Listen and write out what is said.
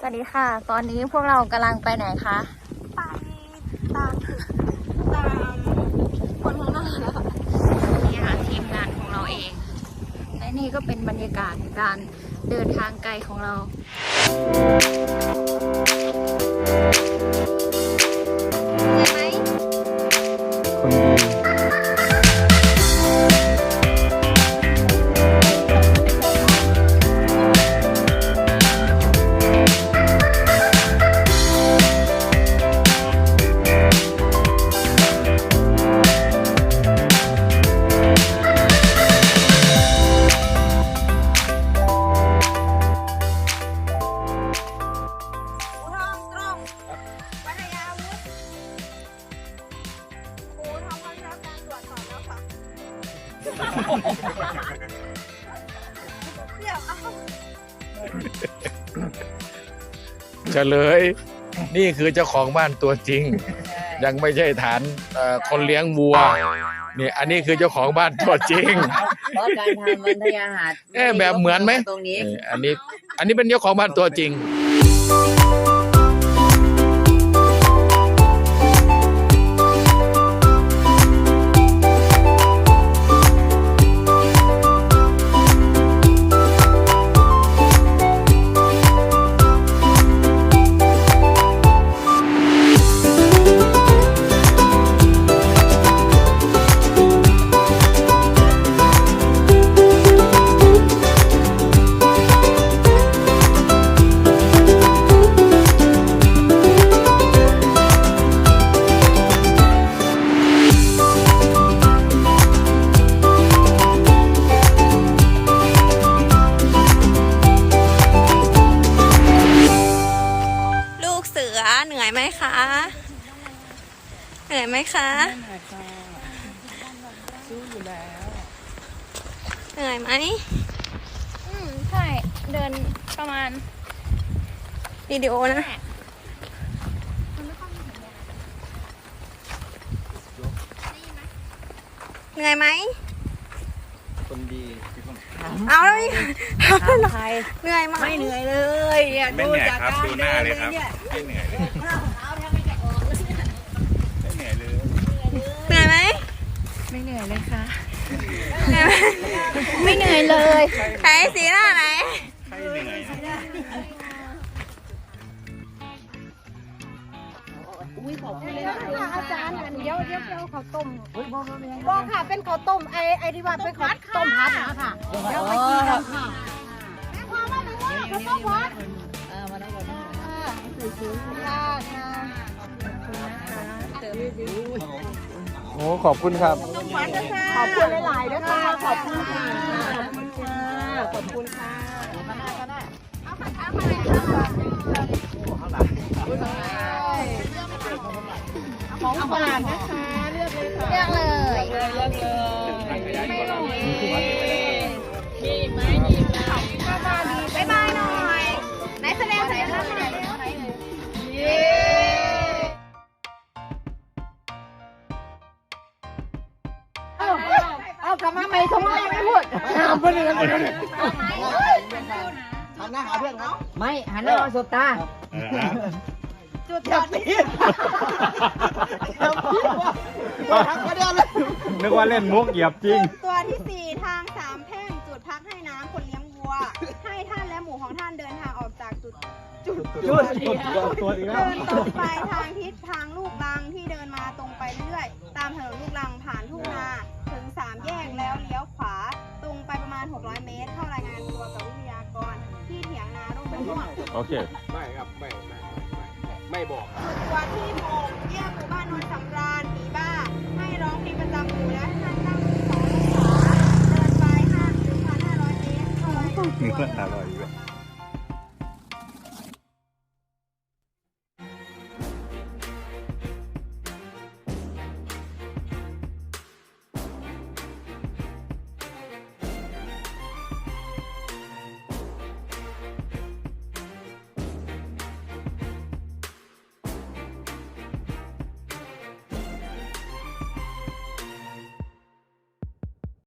สวัสดีค่ะ ตอนนี้พวกเรากำลังไปไหนคะ ไปตามตามคนข้างหน้าแล้วค่ะนี่ค่ะทีมงานของเราเอง และนี่ก็เป็นบรรยากาศการเดินทางไกลของเรา เดี๋ยวเอาเฉลย นี่คือเจ้าของบ้านตัวจริง ยังไม่ใช่ฐานเอ่อคนเลี้ยงวัวนี่อันนี้คือเจ้าของบ้านตัวจริง เพราะการทำวันทยาหาดเอ๊ะแบบเหมือนไหม ตรงนี้ เอออันนี้อันนี้เป็นเจ้าของบ้านตัวจริงลู อเหนื่อยไหมคะ เหนื่อยไหมคะเหนื่อยไหมอืมใช่ เดินประมาณวิดีโอนะ เหนื่อยไหม คนดีเอาแล้วนี่ใครเหนื่อยไหม ไม่เหนื่อยเลยเนี่ยไม่เหนื่อยครับดูหน้าเลยครับเนี่ยไม่เหนื่อยเลยไม่เหนื่อยเลย เหนื่อยไหม ไม่เหนื่อยเลยค่ะเหนื่อยไหมไม่เหนื่อยเลยไหนสีหน้าไหนใครเหนื่อยนะอุ้ยขอบคุณเลยค่ะอาจารย์อันเดียวเดียวเดียวข้าวต้มบอกค่ะเป็นข้าวต้มไอไอที่ว่าเป็นข้าวต้มพัดนะคะเดี๋ยวไปกินกันค่ะแม่ความว่าเป็นว่าข้าวต้มพัดเออมาได้ก่อนค่ะค่ะโอ้ อ้ขอบคุณครับ ขอบคุณหลายๆด้วยค่ะ ขอบคุณค่ะ ขอบคุณค่ะของฝากนะคะ เลือกเลยค่ะ เลือกเลยบ๊ายบายหน่อย ไหนแสดงสัญลักษณ์หน่อย ไม่หันหน้ามาสบตาเออครับจุดจับปีนึกว่าเล่นมุกเหยียบจริง ตัวที่สี่ทางสามแพร่งจุดพักให้น้ำคนเลี้ยงวัว ให้ท่านและหมูของท่านเดินทางออกจากจุดจุดตัวอีกแล้วเดินตรงไปทางทิศทางลูกรังที่เดินมาตรงไปเรื่อยๆตามถนนลูกรังผ่านทุ่งนา โอเค ไม่ครับไม่ไม่ไม่บอกตัวที่หกแยกหมู่บ้านนนท์สำราญผีบ้า ให้ร้องเพลงประจำหมู่และท่านนั่งที่สององศาเดินไปห้าถึงพันห้าร้อยเมตรเข้ารายงานตัวอร่อยด้วย